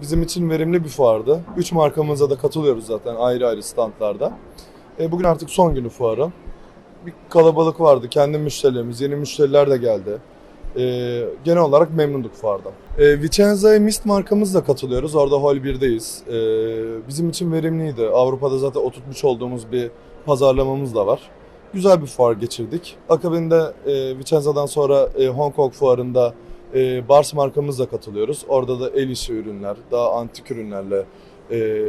bizim için verimli bir fuardı. Üç markamıza da katılıyoruz zaten ayrı ayrı standlarda. E, bugün artık son günü fuarın. Bir kalabalık vardı. Kendi müşterilerimiz, yeni müşteriler de geldi. E, genel olarak memnunduk fuardan. E, Vicenza'ya Mist markamızla katılıyoruz. Orada Hall 1'deyiz. E, bizim için verimliydi. Avrupa'da zaten oturtmuş olduğumuz bir pazarlamamız da var. Güzel bir fuar geçirdik. Akabinde e, Vicenza'dan sonra e, Hong Kong fuarında e, Bars markamızla katılıyoruz. Orada da el işi ürünler, daha antik ürünlerle e,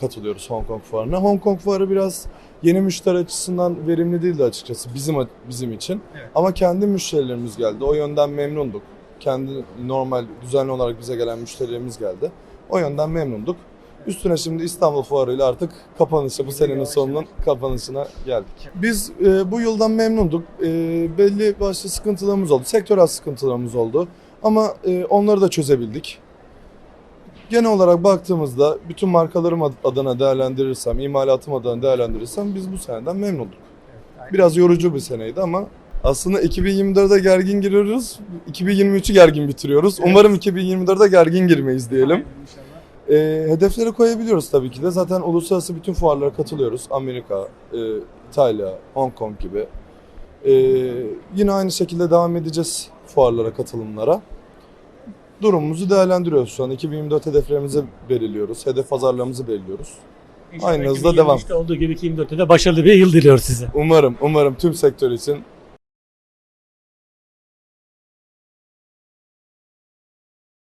katılıyoruz Hong Kong fuarına. Hong Kong fuarı biraz yeni müşteri açısından verimli değildi açıkçası bizim bizim için. Evet. Ama kendi müşterilerimiz geldi. O yönden memnunduk. Kendi normal düzenli olarak bize gelen müşterilerimiz geldi. O yönden memnunduk. Üstüne şimdi İstanbul Fuarı'yla artık kapanışa, bu senenin sonunun kapanışına geldik. Biz e, bu yıldan memnunduk. E, belli başlı sıkıntılarımız oldu. Sektörel sıkıntılarımız oldu. Ama e, onları da çözebildik. Genel olarak baktığımızda bütün markalarım ad- adına değerlendirirsem, imalatım adına değerlendirirsem biz bu seneden memnunduk. Biraz yorucu bir seneydi ama aslında 2024'e gergin giriyoruz. 2023'ü gergin bitiriyoruz. Evet. Umarım 2024'e gergin girmeyiz diyelim. E, hedefleri koyabiliyoruz tabii ki de. Zaten uluslararası bütün fuarlara katılıyoruz. Amerika, e, İtalya, Hong Kong gibi. E, yine aynı şekilde devam edeceğiz fuarlara, katılımlara. Durumumuzu değerlendiriyoruz şu an. 2024 hedeflerimizi belirliyoruz. Hedef pazarlarımızı belirliyoruz. İnşallah Aynı hızda devam. 2023'te olduğu gibi 2024'te de başarılı bir yıl diliyoruz size. Umarım, umarım tüm sektör için